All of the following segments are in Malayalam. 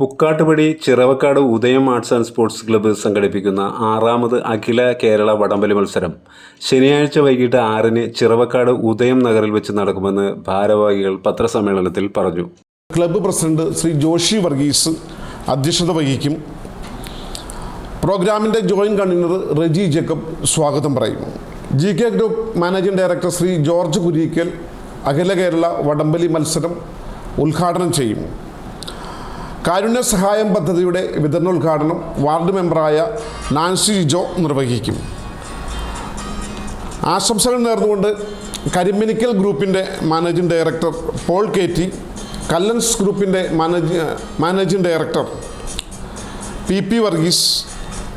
പുക്കാട്ടുപടി ചിറവക്കാട് ഉദയം ആർട്സ് ആൻഡ് സ്പോർട്സ് ക്ലബ്ബ് സംഘടിപ്പിക്കുന്ന ആറാമത് അഖില കേരള വടംവലി മത്സരം. ശനിയാഴ്ച വൈകിട്ട് ആറിന് ചിറവക്കാട് ഉദയം നഗറിൽ വെച്ച് നടക്കുമെന്ന് ഭാരവാഹികൾ പത്രസമ്മേളനത്തിൽ പറഞ്ഞു. ക്ലബ്ബ് പ്രസിഡന്റ് ശ്രീ ജോഷി വർഗീസ് അധ്യക്ഷത വഹിക്കും. പ്രോഗ്രാമിന്റെ ജോയിന്റ് കൺവീനർ റെജി ജേക്കബ് സ്വാഗതം പറയും. G K group managing director Shri George Kurikkal അഖില കേരള വടംവലി മത്സരം ഉദ്ഘാടനം ചെയ്യും. കാരുണ്യ സഹായം പദ്ധതിയുടെ വിതരണോദ്ഘാടനം വാർഡ് മെമ്പറായ നാൻസി ജോ നിർവഹിക്കും. ആശംസകൾ നേർന്നുകൊണ്ട് കരിമ്മിനിക്കൽ ഗ്രൂപ്പിന്റെ managing director Paul K T Kallans ഗ്രൂപ്പിന്റെ manage managing director P P Varghese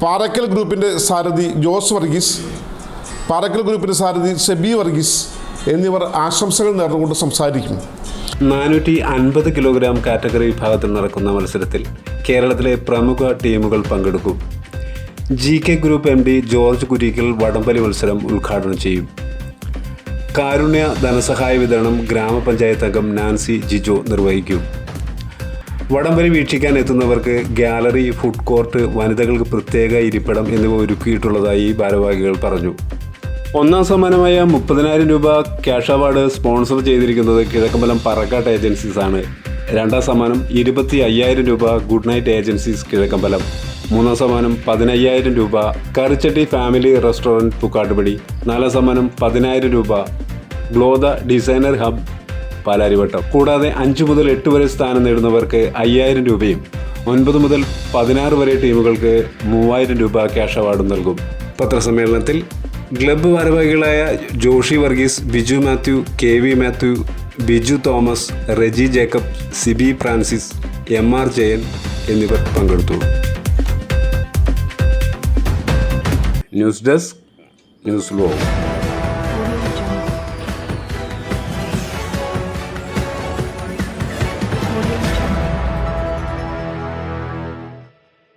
Parakkal ഗ്രൂപ്പിന്റെ സാരഥി ജോസ് വർഗീസ് പാറക്കൽ ഗ്രൂപ്പിന്റെ സാരഥി സെബി വർഗീസ് എന്നിവർ ആശംസകൾ നേർന്നുകൊണ്ട് സംസാരിക്കും. നാനൂറ്റി അൻപത് കിലോഗ്രാം കാറ്റഗറി വിഭാഗത്തിൽ നടക്കുന്ന മത്സരത്തിൽ കേരളത്തിലെ പ്രമുഖ ടീമുകൾ പങ്കെടുക്കും. G K group M D George Kureekkal വടംവലി മത്സരം ഉദ്ഘാടനം ചെയ്യും. കാരുണ്യ ധനസഹായ വിതരണം ഗ്രാമപഞ്ചായത്ത് അംഗം നാൻസി ജിജോ നിർവഹിക്കും. വടംവലി വീക്ഷിക്കാൻ എത്തുന്നവർക്ക് ഗാലറി ഫുഡ് കോർട്ട് വനിതകൾക്ക് പ്രത്യേക ഇരിപ്പിടം എന്നിവ ഒരുക്കിയിട്ടുള്ളതായി ഭാരവാഹികൾ പറഞ്ഞു. ഒന്നാം സമ്മാനമായ മുപ്പതിനായിരം രൂപ ക്യാഷ് അവാർഡ് സ്പോൺസർ ചെയ്തിരിക്കുന്നത് കിഴക്കമ്പലം പറക്കാട്ട് ഏജൻസീസ് ആണ്. രണ്ടാം സമ്മാനം ഇരുപത്തി അയ്യായിരം രൂപ ഗുഡ് നൈറ്റ് ഏജൻസീസ് കിഴക്കമ്പലം. മൂന്നാം സമ്മാനം പതിനയ്യായിരം രൂപ കറിച്ചട്ടി ഫാമിലി റെസ്റ്റോറന്റ് പുക്കാട്ടുപടി. നാലാം സമ്മാനം പതിനായിരം രൂപ ഗ്ലോദ ഡിസൈനർ ഹബ് പാലാരിവട്ടം. കൂടാതെ അഞ്ച് മുതൽ എട്ട് വരെ സ്ഥാനം നേടുന്നവർക്ക് അയ്യായിരം രൂപയും ഒൻപത് മുതൽ പതിനാറ് വരെ ടീമുകൾക്ക് മൂവായിരം രൂപ ക്യാഷ് അവാർഡും നൽകും. പത്രസമ്മേളനത്തിൽ ക്ലബ്ബ് ഭാരവാഹികളായ Joshi Varghese Biju Mathew K V Mathew Biju Thomas Reji Jacob Sibi Francis M R Jayan എന്നിവർ പങ്കെടുത്തു. News desk news law